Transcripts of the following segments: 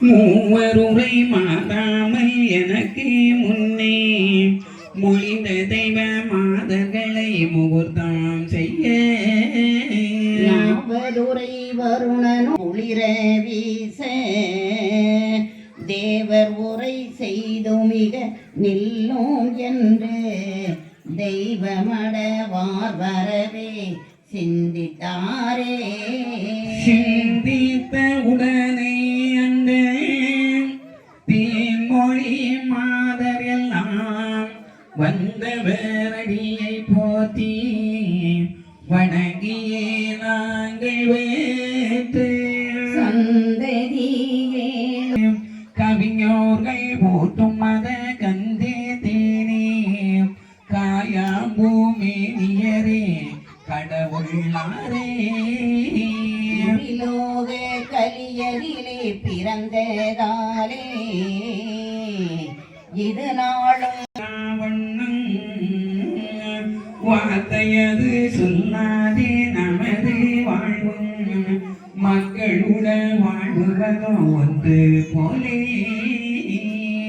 மூவருரை மாதாமல் எனக்கு முன்னே மொழிந்த தெய்வ மாதர்களை முகூர்த்தம் செய்ய. நாவதுரை வருணன் ஒளிர வீச. தேவர் உரை செய்து மிக நில்லும் என்று தெய்வமடவார் வரவே சிந்தித்தாரே. எல்லாம் வந்தவரடியை போத்தி வணங்கியே நாங்கள் வேற்று. சந்ததியே. கவிஞர்கள் போற்றும் மத கந்தே தேனே. காயாம்பூமேனியரே கடவுளாரே லோக கலியரிலே பிறந்ததாலே. இது நாளும் வார்த்தையது சொல்லாதே நமது வாழ்வும். மக்களுடன் வாழ்வதோ ஒன்று போலே.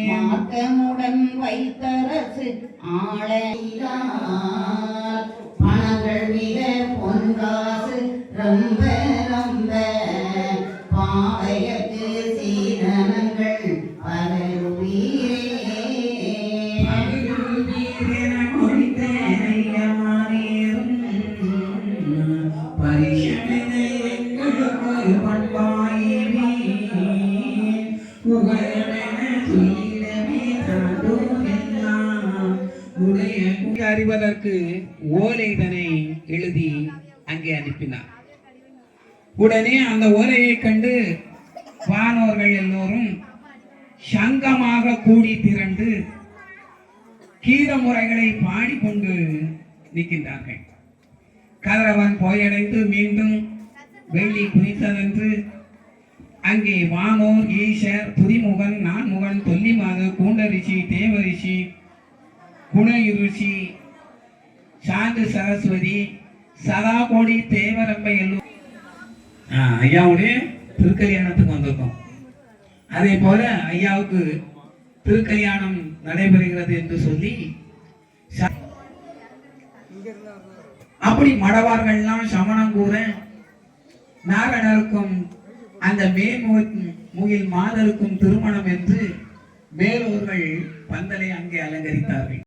மார்க்கமுடன் வைத்தரசு ஆளையால் பணங்கள் மிக பொன்காசு ரொம்ப ரொம்ப. பாளையத்து சீதனங்கள் அறிவதற்கு ஓலைதனை எழுதி அங்கே அனுப்பினார். உடனே அந்த ஓலையை கண்டு வானோர்கள் எல்லோரும் சங்கமாக கூடி திரண்டு கீத முறைகளை பாடிக்கொண்டு நிற்கின்றார்கள். கதிரவன் போயடைந்து மீண்டும் வெள்ளி குதித்ததென்று அங்கே வானோர் ஈஷர் துதிமுகன் நான்முகன் தொல்லிமாது கூண்டரிஷி தேவரிஷி குணயுருஷி சாந்து சரஸ்வதி சதாகோடி தேவரம்பை எல்லோரும் ஐயாவுடைய திருக்கல்யாணத்துக்கு வந்திருக்கோம். அதே போல ஐயாவுக்கு திருக்கல்யாணம் நடைபெறுகிறது என்று சொல்லி ச- அப்படி மடவார்கள்லாம் சமணம் கூற நாரணருக்கும் அந்த மேமுகில் மாதருக்கும் திருமணம் என்று மேலோர்கள் பந்தலை அங்கே அலங்கரித்தார்கள்.